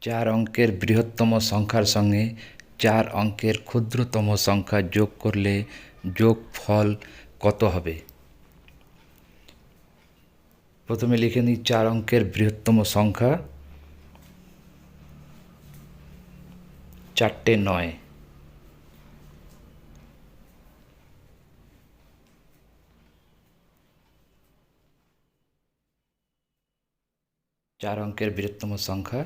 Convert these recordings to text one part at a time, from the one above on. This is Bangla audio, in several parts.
চার অঙ্কের বৃহত্তম সংখ্যার সঙ্গে চার অঙ্কের ক্ষুদ্রতম সংখ্যা যোগ করলে যোগফল কত হবে? প্রথমে লিখে নিই চার অঙ্কের বৃহত্তম সংখ্যা। চারটে নয়। চার অঙ্কের বৃহত্তম সংখ্যা।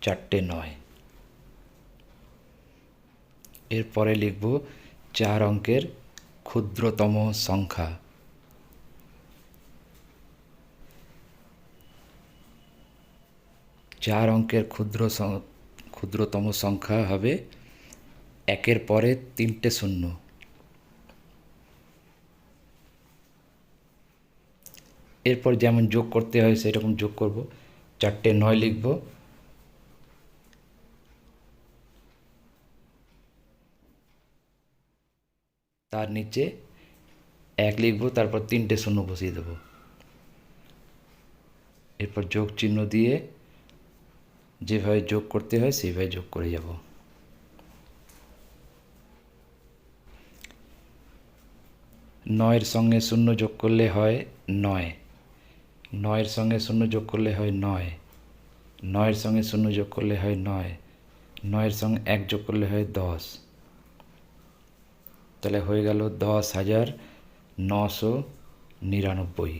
চারটে নয়। এরপরে লিখব চার অঙ্কের ক্ষুদ্রতম সংখ্যা। চার অঙ্কের ক্ষুদ্র ক্ষুদ্রতম সংখ্যা হবে একের পরে তিনটে শূন্য। এরপর যেমন যোগ করতে হয় সেরকম যোগ করব। চারটে নয় লিখব। তার নিচে এক লিখব, তারপর তিনটে শূন্য বসিয়ে দেবো। এরপর যোগ চিহ্ন দিয়ে যেভাবে যোগ করতে হয়, সেইভাবে যোগ করে যাব। নয়ের সঙ্গে শূন্য যোগ করলে হয় নয়। নয়ের সঙ্গে শূন্য যোগ করলে হয় নয়। নয়ের সঙ্গে শূন্য যোগ করলে হয় নয়। নয়ের সঙ্গে এক যোগ করলে হয় দশ। তাহলে হয়ে গেল দশ হাজার নশো নিরানব্বই।